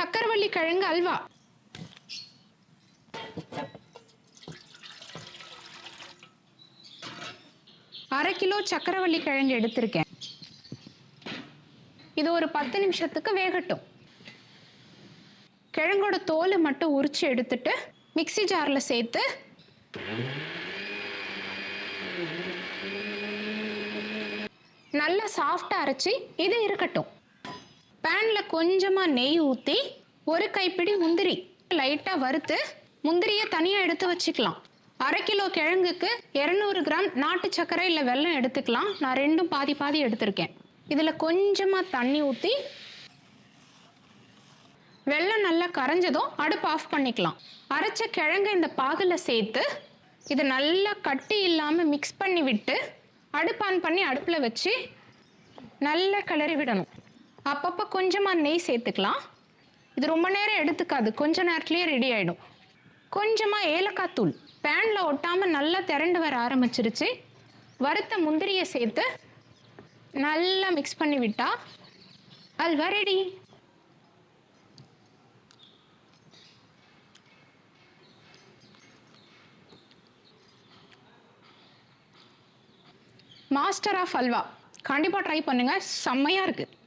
சக்கரவள்ளி கிழங்கு அல்வா. அரை கிலோ சக்கரவள்ளி கிழங்கு எடுத்திருக்கேன். இது ஒரு பத்து நிமிஷத்துக்கு வேகட்டும். கிழங்கோட தோலை மட்டும் உரிச்சு எடுத்துட்டு மிக்ஸி ஜாரில் சேர்த்து நல்லா சாஃப்டாக அரைச்சி இது இருக்கட்டும். பேனில் கொஞ்சமாக நெய் ஊற்றி ஒரு கைப்பிடி முந்திரி லைட்டாக வறுத்து முந்திரியை தனியாக எடுத்து வச்சுக்கலாம். அரை கிலோ கிழங்குக்கு இரநூறு கிராம் நாட்டு சர்க்கரை இல்லை வெல்லம் எடுத்துக்கலாம். நான் ரெண்டும் பாதி பாதி எடுத்திருக்கேன். இதில் கொஞ்சமாக தண்ணி ஊற்றி வெல்லம் நல்லா கரைஞ்சதும் அடுப்பு ஆஃப் பண்ணிக்கலாம். அரைச்ச கிழங்கு இந்த பாகில் சேர்த்து இதை நல்லா கட்டி இல்லாமல் மிக்ஸ் பண்ணி விட்டு அடுப்பு ஆன் பண்ணி அடுப்பில் வச்சு நல்லா கிளறி விடணும். அப்பப்போ கொஞ்சமாக நெய் சேர்த்துக்கலாம். இது ரொம்ப நேரம் எடுத்துக்காது. கொஞ்ச நேரத்துலேயே ரெடி ஆகிடும் கொஞ்சமாக ஏலக்காய் தூள். பேனில் ஒட்டாமல் நல்லா திரண்டு வர ஆரம்பிச்சிருச்சு. வறுத்த முந்திரியை சேர்த்து நல்லா மிக்ஸ் பண்ணி விட்டால் halwa ready master of halwa கண்டிப்பாக ட்ரை பண்ணுங்கள் செம்மையாக இருக்குது